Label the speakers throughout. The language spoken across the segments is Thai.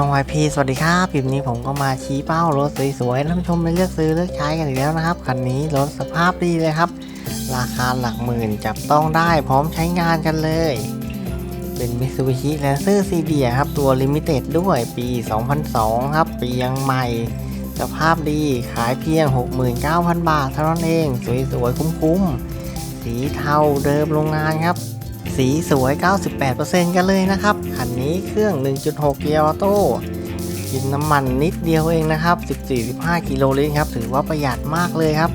Speaker 1: ช่อง YP สวัสดีครับคลิปนี้ผมก็มาชี้เป้ารถสวยๆท่านผู้ชมไปเลือกซื้อเลือกใช้กันอีกแล้วนะครับคันนี้รถสภาพดีเลยครับ ราคาหลักหมื่นจับต้องได้พร้อมใช้งานกันเลย เป็น Mitsubishi Lancer CB ครับตัวลิมิเต็ดด้วยปี 2002 ครับปียังใหม่ สภาพดีขายเพียง 69,000 บาทเท่านั้นเอง สวยๆคุ้มๆสีเทาเดิมโรงงานครับ สีสวย 98%กันเลยนะครับ คันนี้เครื่อง 1.6 เกียร์ออโต้กินน้ำมันนิดเดียวเองนะครับ 14-15 กิโลลิตรครับ ถือว่าประหยัดมากเลยครับ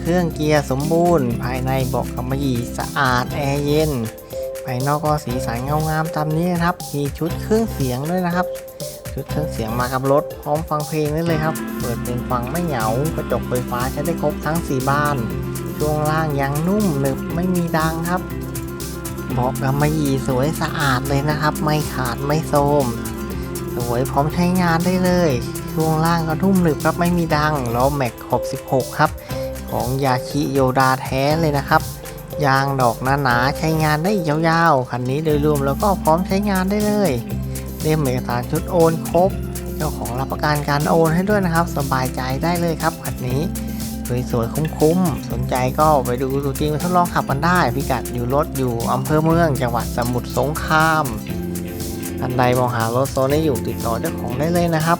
Speaker 1: เครื่องเกียร์สมบูรณ์ ภายในเบาะกำมะหยี่สะอาด แอร์เย็น ภายนอกก็สีสันเงางามตามนี้นะครับ มีชุดเครื่องเสียงด้วยนะครับ ชุดเครื่องเสียงมากับรถ พร้อมฟังเพลงได้เลยครับ เปิดเพลงฟังไม่เหงา กระจกไฟฟ้าใช้ได้ครบทั้ง 4 บาน ช่วงล่างยังนุ่มหนึบไม่มีดังครับ บาะกำมะหยี่สวยสะอาดเลยนะครับ ไม่ขาดไม่โทมสวยพร้อมใช้งานได้เลย ช่วงล่างก็นุ่มหนึบครับไม่มีดังล้อแม็กขอบ 16 ครับ ของยาชิโยดาแท้เลยนะครับ ยางดอกหนาๆใช้งานได้ยาวๆ คันนี้โดยรวมแล้วก็พร้อมใช้งานได้เลยเล่มเอกสารชุดโอนครบ เจ้าของรับประกันการโอนให้ด้วยนะครับ สบายใจได้เลยครับคันนี้ สวยๆ คุ้มๆ สนใจก็ไปดูตัวจริงไปทดลองขับกันได้ พิกัดอยู่รถอยู่อำเภอเมือง จังหวัดสมุทรสงครามท่านใดมองหารถโซนนี้อยู่ติดต่อเจ้าของได้เลยนะครับ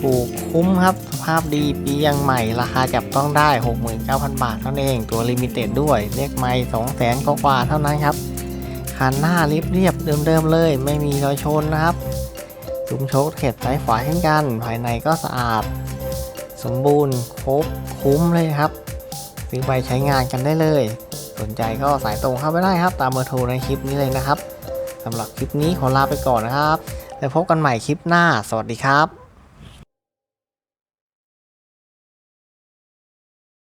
Speaker 1: ถูกคุ้มครับสภาพดีปียังใหม่ราคาจับต้องได้ 69,000 บาทเท่านั้นเองตัวลิมิเต็ดด้วยเลขไม่200,000กว่าเท่านั้นครับคันหน้าเรียบเรียบๆเดิมๆเลย ไม่มีรอยชนนะครับซุ้มโชคเข็บซ้ายขวาเช่นกัน ภายในก็สะอาด สมบูรณ์ครบคุ้มเลยครับ ซื้อไปใช้งานกันได้เลย สนใจก็สายตรงเข้าไปได้ครับ ตามเบอร์โทรในคลิปนี้เลยนะครับสำหรับคลิปนี้ขอลาไปก่อนนะครับ แล้วพบกันใหม่คลิปหน้า สวัสดีครับ